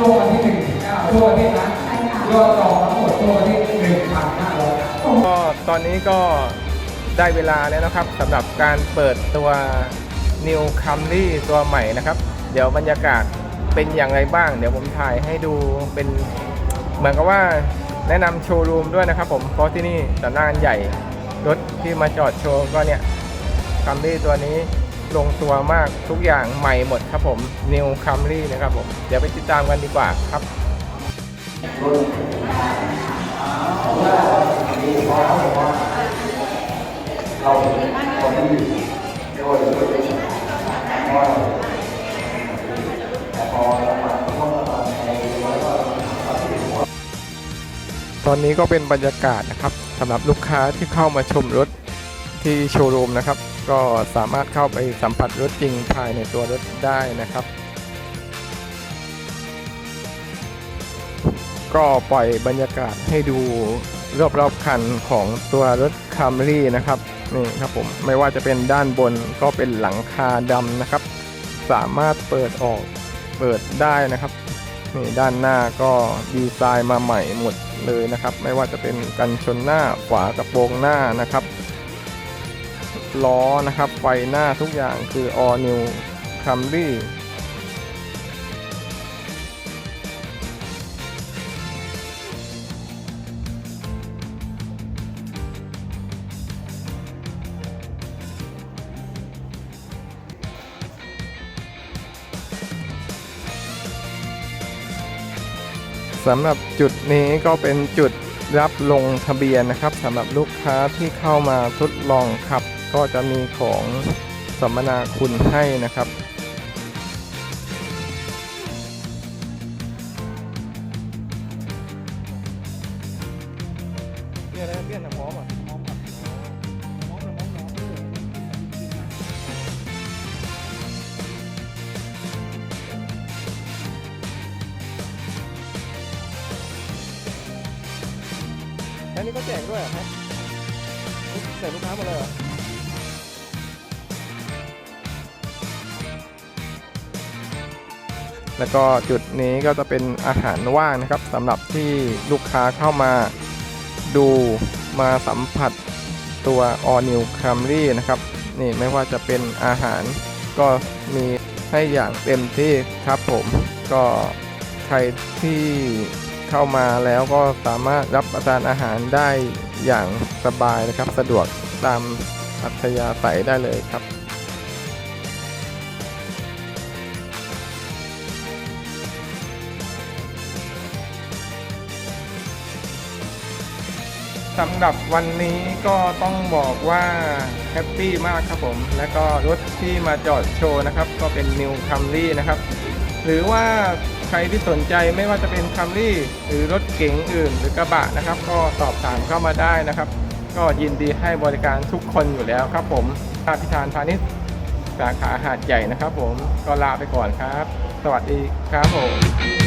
ช่วงวันที่หนึ่งถึงเก้าช่วงวันที่นะใช่ค่ะยอดจองทั้งหมดช่วงวันที่หนึ่งพันห้าร้อยก็ตอนนี้ก็ได้เวลาแล้วนะครับสำหรับการเปิดตัว New Camry ตัวใหม่นะครับ เดี๋ยวบรรยากาศเป็นอย่างไรบ้าง เดี๋ยวผมถ่ายให้ดูเป็นเหมือนกับว่าแนะนำโชว์รูมด้วยนะครับผมเพราะที่นี่สำนักงานใหญ่รถที่มาจอดโชว์ก็เนี่ย Camry ตัวนี้ ลงตัวมากทุกอย่างใหม่หมดครับผม New Camry นะครับผม เดี๋ยวไปติดตามกันดีกว่าครับตอนนี้ก็เป็นบรรยากาศนะครับสำหรับลูกค้าที่เข้ามาชมรถ ที่โชว์รูมนะครับ ก็สามารถเข้าไปสัมผัสรถจริงภายในตัวรถได้นะครับ ก็ปล่อยบรรยากาศให้ดูรอบๆคันของตัวรถ Camry นะครับนี่ครับผมไม่ว่าจะเป็นด้านบนก็เป็นหลังคาดำนะครับ สามารถเปิดออกเปิดได้นะครับนี่ด้านหน้าก็ดีไซน์มาใหม่หมดเลยนะครับ ไม่ว่าจะเป็นกันชนหน้าขวากระโปรงหน้านะครับ ล้อนะครับ ไฟหน้าทุกอย่างคือ all new Camry สำหรับจุดนี้ก็เป็นจุด รับลงทะเบียนนะครับสำหรับลูกค้าที่เข้ามาทดลองขับ ก็จะมีของสัมมนาคุณให้นะครับ แล้วนี่ก็แจกด้วยเหรอครับแจกลูกค้าหมดเลยเหรอแล้วก็จุดนี้ก็จะเป็นอาหารว่างนะครับสำหรับที่ลูกค้าเข้ามาดูมาสัมผัสตัว All New Camry นะครับนี่ไม่ว่าจะเป็นอาหารก็มีให้อย่างเต็มที่ครับผมก็ใครที่ เข้ามาแล้วก็สามารถรับประทานอาหารได้อย่างสบายนะครับ สะดวกตามอัธยาศัยได้เลยครับสำหรับวันนี้ก็ต้องบอกว่าแฮปปี้มากครับผม และก็รถที่มาจอดโชว์นะครับ ก็เป็น New Camry นะครับ หรือว่า ใครที่สนใจไม่ว่าจะเป็นทัมรี่หรือรถเก๋งอื่น หรือกระบะนะครับ ก็สอบถามเข้ามาได้นะครับ ก็ยินดีให้บริการทุกคนอยู่แล้วครับ ผมอาพิธานพาณิชย์สาขาหาดใหญ่นะครับ ผมก็ลาไปก่อนครับ สวัสดีครับผม